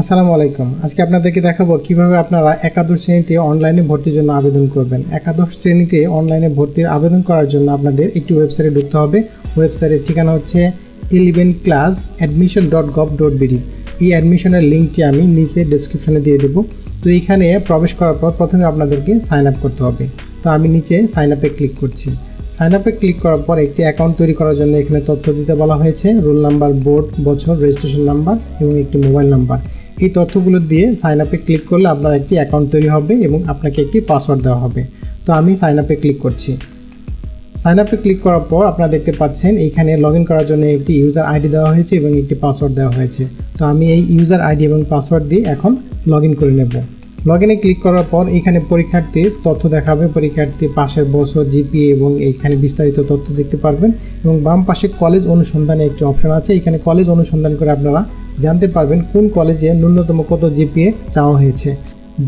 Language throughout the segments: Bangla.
আসসালামু আলাইকুম। আজকে আপনাদেরকে দেখাবো কীভাবে আপনারা একাদশ শ্রেণীতে অনলাইনে ভর্তির জন্য আবেদন করবেন। একাদশ শ্রেণীতে অনলাইনে ভর্তির আবেদন করার জন্য আপনাদের একটি ওয়েবসাইটে ঢুকতে হবে। ওয়েবসাইটের ঠিকানা হচ্ছে eleven class admission dot gov dot B D অ্যাডমিশনের লিঙ্কটি আমি নিচে ডিসক্রিপশনে দিয়ে দেবো। তো এইখানে প্রবেশ করার পর প্রথমে আপনাদেরকে সাইন আপ করতে হবে। তো আমি নিচে সাইন আপে ক্লিক করছি। সাইন আপে ক্লিক করার পর একটি অ্যাকাউন্ট তৈরি করার জন্য এখানে তথ্য দিতে বলা হয়েছে। রোল নাম্বার বোর্ড বছর রেজিস্ট্রেশন নাম্বার এবং একটি মোবাইল নাম্বার এই তথ্যগুলো দিয়ে সাইন আপে ক্লিক করলে আপনার একটি অ্যাকাউন্ট তৈরি হবে এবং আপনাকে একটি পাসওয়ার্ড দেওয়া হবে। তো আমি সাইন আপে ক্লিক করছি। সাইন আপে ক্লিক করার পর আপনারা দেখতে পাচ্ছেন এইখানে লগ করার জন্য একটি ইউজার আইডি দেওয়া হয়েছে এবং একটি পাসওয়ার্ড দেওয়া হয়েছে। তো আমি এই ইউজার আইডি এবং পাসওয়ার্ড দিয়ে এখন লগ করে নেব। লগ ইনে ক্লিক করার পর এখানে পরীক্ষার্থীর তথ্য দেখাবে। পরীক্ষার্থী পাশের বছর জিপিএ এবং এইখানে বিস্তারিত তথ্য দেখতে পারবেন। এবং বাম পাশে কলেজ অনুসন্ধানে একটি অপশন আছে। এখানে কলেজ অনুসন্ধান করে আপনারা জানতে পারবেন কোন কলেজে ন্যূনতম কত জিপিএ চাওয়া হয়েছে।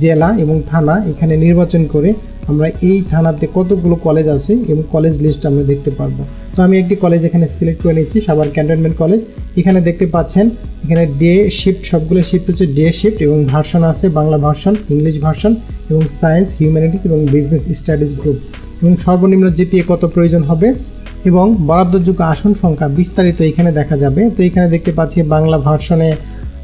জেলা এবং থানা এখানে নির্বাচন করে আমরা এই থানাতে কতগুলো কলেজ আছে এবং কলেজ লিস্ট আমরা দেখতে পারব। তো আমি একটি কলেজ এখানে সিলেক্ট করে নিচ্ছি সাবার ক্যান্টনমেন্ট কলেজ। এখানে দেখতে পাচ্ছেন, এখানে ডে শিফট, সবগুলো শিফট হচ্ছে ডে শিফট এবং ভার্সন আছে, বাংলা ভার্সন, ইংলিশ ভার্সন এবং সায়েন্স, হিউম্যানিটিস এবং বিজনেস স্টাডিজ গ্রুপ। এবং সর্বনিম্ন জিপিএ কত প্রয়োজন হবে? এবং বরাদ্দযোগ্য আসন সংখ্যা বিস্তারিত এখানে দেখা যাবে। তো এখানে দেখতে পাচ্ছি বাংলা ভার্সনে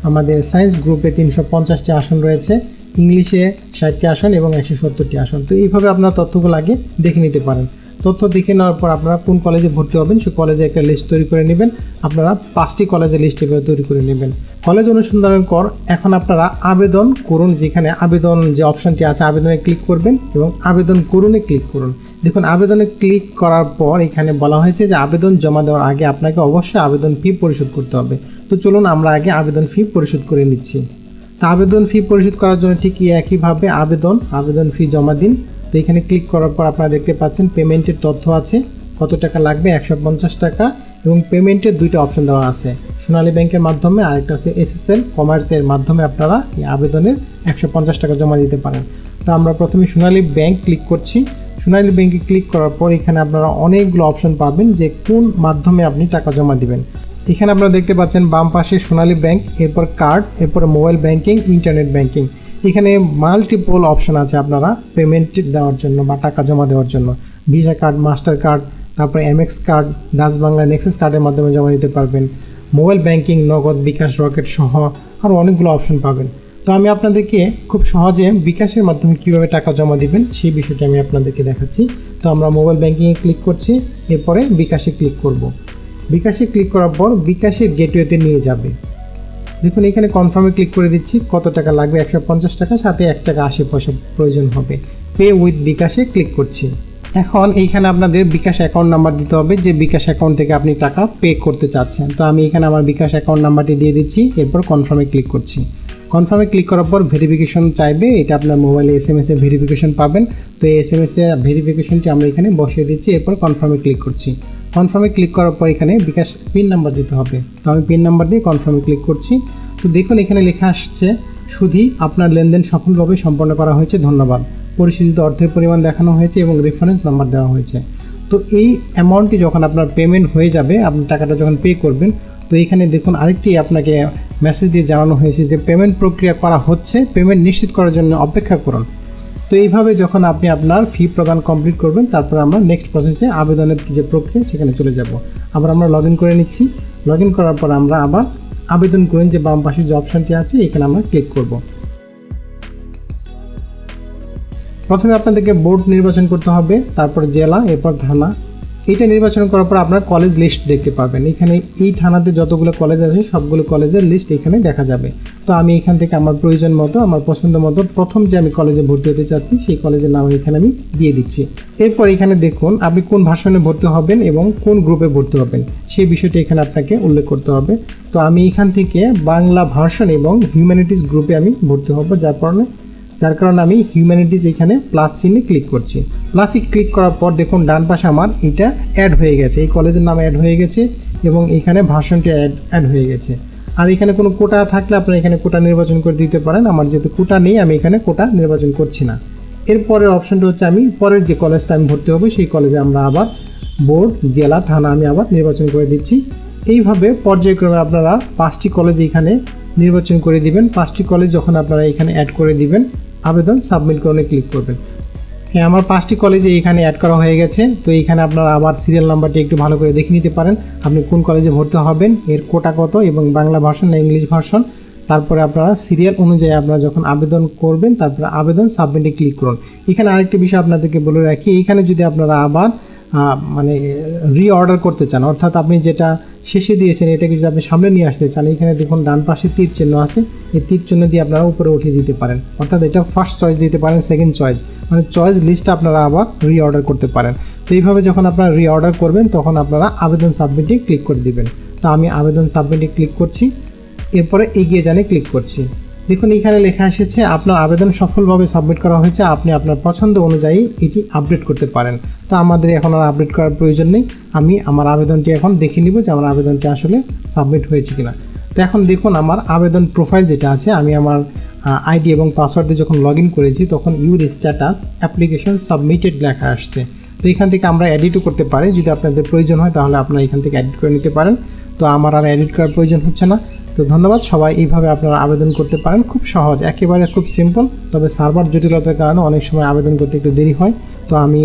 আমাদের সায়েন্স গ্রুপে তিনশো পঞ্চাশটি আসন রয়েছে, ইংলিশে ষাটটি আসন এবং একশো সত্তরটি আসন। তো এইভাবে আপনার তথ্যগুলো আগে দেখে নিতে পারেন। তথ্য দেখে নেওয়ার পর আপনারা কোন কলেজে ভর্তি হবেন, সে কলেজে একটা লিস্ট তৈরি করে নেবেন। আপনারা পাঁচটি কলেজের লিস্ট এভাবে তৈরি করে নেবেন। কলেজ অনুসন্ধানের পর এখন আপনারা আবেদন করুন, যেখানে আবেদন যে অপশনটি আছে, আবেদনে ক্লিক করবেন এবং আবেদন করুনে ক্লিক করুন। দেখুন, আবেদনে ক্লিক করার পর এখানে বলা হয়েছে যে আবেদন জমা দেওয়ার আগে আপনাকে অবশ্যই আবেদন ফি পরিশোধ করতে হবে। তো চলুন আমরা আগে আবেদন ফি পরিশোধ করে নিচ্ছি। তা আবেদন ফি পরিশোধ করার জন্য ঠিক একইভাবে আবেদন আবেদন ফি জমা দিন। তো এখানে ক্লিক করার পর আপনারা দেখতে পাচ্ছেন পেমেন্টের তথ্য আছে, কত টাকা লাগবে? একশো পঞ্চাশ টাকা এবং পেমেন্টের দুইটা অপশন দেওয়া আছে। সোনালী ব্যাংকের মাধ্যমে আরেকটা হচ্ছে এসএসএল কমার্সের মাধ্যমে আপনারা এই আবেদনের একশো পঞ্চাশ টাকা জমা দিতে পারেন। তো আমরা প্রথমে সোনালী ব্যাংক ক্লিক করছি। সোনালী ব্যাংকে ক্লিক করার পর এখানে আপনারা অনেকগুলো অপশন পাবেন যে কোন মাধ্যমে আপনি টাকা জমা দিবেন। এখানে আপনারা দেখতে পাচ্ছেন বাম পাশে সোনালী ব্যাংক এরপর কার্ড এরপর মোবাইল ব্যাংকিং ইন্টারনেট ব্যাংকিং এখানে মাল্টিপল অপশন আছে আপনারা পেমেন্ট দেওয়ার জন্য বা টাকা জমা দেওয়ার জন্য। ভিসা কার্ড মাস্টার কার্ড তারপরে Amex card Dutch Bangla Nexus কার্ডের মাধ্যমে জমা দিতে পারবেন। মোবাইল ব্যাংকিং নগদ, বিকাশ, রকেট সহ আরও অনেকগুলো অপশন পাবেন। তো আমি আপনাদেরকে খুব সহজে বিকাশের মাধ্যমে কীভাবে টাকা জমা দিবেন সেই বিষয়টি আমি আপনাদেরকে দেখাচ্ছি। তো আমরা মোবাইল ব্যাংকিংয়ে ক্লিক করছি, এরপরে বিকাশে ক্লিক করব। বিকাশে ক্লিক করার পর বিকাশের গেটওয়েতে নিয়ে যাবে। দেখুন, এখানে কনফার্মে ক্লিক করে দিচ্ছি, কত টাকা লাগবে? একশো পঞ্চাশ টাকা, সাথে এক টাকা আশি পয়সা প্রয়োজন হবে। পে উইথ বিকাশে ক্লিক করছি। এখন এইখানে আপনাদের বিকাশ অ্যাকাউন্ট নাম্বার দিতে হবে, যে বিকাশ অ্যাকাউন্ট থেকে আপনি টাকা পে করতে চাচ্ছেন। তো আমি এখানে আমার বিকাশ অ্যাকাউন্ট নাম্বারটি দিয়ে দিচ্ছি, এরপর কনফার্মে ক্লিক করছি। কনফার্মে ক্লিক করার পর ভেরিফিকেশন চাইবে, এটা আপনার মোবাইলে এস এম এস এ ভেরিফিকেশন পাবেন। তো এই এস এম এস এর ভেরিফিকেশনটি আমরা এখানে বসিয়ে দিচ্ছি, এরপর কনফার্মে ক্লিক করছি। কনফার্মে ক্লিক করার পর এখানে বিকাশ পিন নাম্বার দিতে হবে। তো আমি পিন নাম্বার দিয়ে কনফার্মে ক্লিক করছি। তো দেখুন এখানে লেখা আসছে শুধু আপনার লেনদেন সফলভাবে সম্পন্ন করা হয়েছে, ধন্যবাদ। পরিশোধিত অর্থের পরিমাণ দেখানো হয়েছে এবং রেফারেন্স নাম্বার দেওয়া হয়েছে। তো এই অ্যামাউন্টটি যখন আপনার পেমেন্ট হয়ে যাবে, আপনি টাকাটা যখন পে করবেন, তো এখানে দেখুন আরেকটি আপনাকে মেসেজ দিয়ে জানানো হয়েছে যে পেমেন্ট প্রক্রিয়া করা হচ্ছে পেমেন্ট নিশ্চিত করার জন্য অপেক্ষা করুন। তো এইভাবে যখন আপনি আপনার ফি প্রদান কমপ্লিট করবেন, তারপর আমরা নেক্সট প্রসেসে আবেদনের যে প্রক্রিয়া, সেখানে চলে যাব। আবার আমরা লগ করে নিচ্ছি। লগ করার পর আমরা আবার আবেদন করেন যে বাম পাশে যে অপশনটি আছে, এখানে আমরা ক্লিক করব। প্রথমে আপনাদেরকে বোর্ড নির্বাচন করতে হবে, তারপর জেলা, এরপর থানা। এটা নির্বাচন করার পর আপনার কলেজ লিস্ট দেখতে পাবেন। এখানে এই থানাতে যতগুলো কলেজ আছে, সবগুলো কলেজের লিস্ট এখানে দেখা যাবে। তো আমি এখান থেকে আমার প্রয়োজন মতো, আমার পছন্দ মতো প্রথম যে আমি কলেজে ভর্তি হতে চাচ্ছি, সেই কলেজের নাম এখানে আমি দিয়ে দিচ্ছি। এরপর এখানে দেখুন, আপনি কোন ভার্সনে ভর্তি হবেন এবং কোন গ্রুপে ভর্তি হবেন। সেই বিষয়টি এখানে আপনাকে উল্লেখ করতে হবে। তো আমি এখান থেকে বাংলা ভার্সন এবং হিউম্যানিটিস গ্রুপে আমি ভর্তি হব, যার কারণে যার কারণে আমি হিউম্যানিটিস এখানে প্লাস চিহ্নে ক্লিক করছি। প্লাসে ক্লিক করার পর দেখুন ডান পাশে আমার এটা অ্যাড হয়ে গেছে। এই কলেজের নাম অ্যাড হয়ে গেছে এবং এখানে ভার্সনটি অ্যাড অ্যাড হয়ে গেছে। আর এখানে কোনো কোটা থাকলে আপনারা এখানে কোটা নির্বাচন করে দিতে পারেন। আমার যেহেতু কোটা নেই, আমি এখানে কোটা নির্বাচন করছি না। এরপরের অপশনটা হচ্ছে আমি পরের যে কলেজটা আমি ভর্তি হব, সেই কলেজে আমরা আবার বোর্ড জেলা, থানা আমি আবার নির্বাচন করে দিচ্ছি। এইভাবে পর্যায়ক্রমে আপনারা পাঁচটি কলেজ এখানে নির্বাচন করে দিবেন। পাঁচটি কলেজ যখন আপনারা এখানে অ্যাড করে দিবেন আবেদন সাবমিট করে ক্লিক করবেন। হ্যাঁ আমার পাঁচটি কলেজে এখানে অ্যাড করা হয়ে গেছে। তো এখানে আপনারা আবার সিরিয়াল নাম্বারটি একটু ভালো করে দেখে নিতে পারেন। আপনি কোন কলেজে ভর্তি হবেন, এর কোটা কত এবং বাংলা ভার্সন না ইংলিশ ভার্সন? তারপরে আপনারা সিরিয়াল অনুযায়ী আপনারা যখন আবেদন করবেন, তারপরে আবেদন সাবমিটে ক্লিক করুন। এখানে আরেকটি বিষয় আপনাদেরকে বলে রাখি। এখানে যদি আপনারা আবার মানে রিঅর্ডার করতে চান। অর্থাৎ আপনি যেটা শেষে দিয়েছেন, এটাকে যদি আপনি সামনে নিয়ে আসতে চান, এখানে দেখুন, ডান পাশে তীর চিহ্ন আছে। এই তীর চিহ্ন দিয়ে আপনারা উপরে উঠিয়ে দিতে পারেন। অর্থাৎ এটা ফার্স্ট চয়েস দিতে পারেন সেকেন্ড চয়েস মানে চয়েস লিস্টটা আপনারা আবার রিঅর্ডার করতে পারেন। তো এইভাবে যখন আপনারা রিঅর্ডার করবেন, তখন আপনারা আবেদন সাবমিটে ক্লিক করে দিবেন। তো আমি আবেদন সাবমিটে ক্লিক করছি। এরপরে এগিয়ে জানে ক্লিক করছি। দেখুন এখানে লেখা এসেছে, আপনার আবেদন সফলভাবে সাবমিট করা হয়েছে, আপনি আপনার পছন্দ অনুযায়ী এটি আপডেট করতে পারেন। তো আমাদের এখন আর আপডেট করার প্রয়োজন নেই। আমি আমার আবেদনটি এখন দেখে নিব যে আমার আবেদনটি আসলে সাবমিট হয়েছে কিনা। তো এখন দেখুন, আমার আবেদন প্রোফাইল যেটা আছে, আমি আমার আইডি এবং পাসওয়ার্ড দিয়ে যখন লগ ইন করেছি, তখন ইউর স্ট্যাটাস অ্যাপ্লিকেশন সাবমিটেড লেখা আসছে। তো এখান থেকে আমরা এডিটও করতে পারি। যদি আপনাদের প্রয়োজন হয়, তাহলে আপনারা এখান থেকে এডিট করে নিতে পারেন। তো আমার আর এডিট করার প্রয়োজন হচ্ছে না। তো ধন্যবাদ, সবাই এইভাবে আপনারা আবেদন করতে পারেন। খুব সহজ, একেবারে খুব সিম্পল তবে সার্ভার জটিলতার কারণে অনেক সময় আবেদন করতে একটু দেরি হয়। তো আমি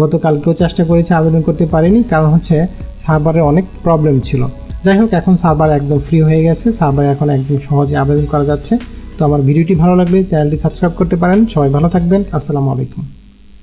গতকালকেও চেষ্টা করেছি আবেদন করতে পারিনি, কারণ হচ্ছে সার্ভারে অনেক প্রবলেম ছিল। যাই হোক, এখন সার্ভার একদম ফ্রি হয়ে গেছে, সার্ভারে এখন একদম সহজে আবেদন করা যাচ্ছে। তো আমার ভিডিওটি ভালো লাগলে চ্যানেলটি সাবস্ক্রাইব করতে পারেন। সবাই ভালো থাকবেন, আসসালামু আলাইকুম।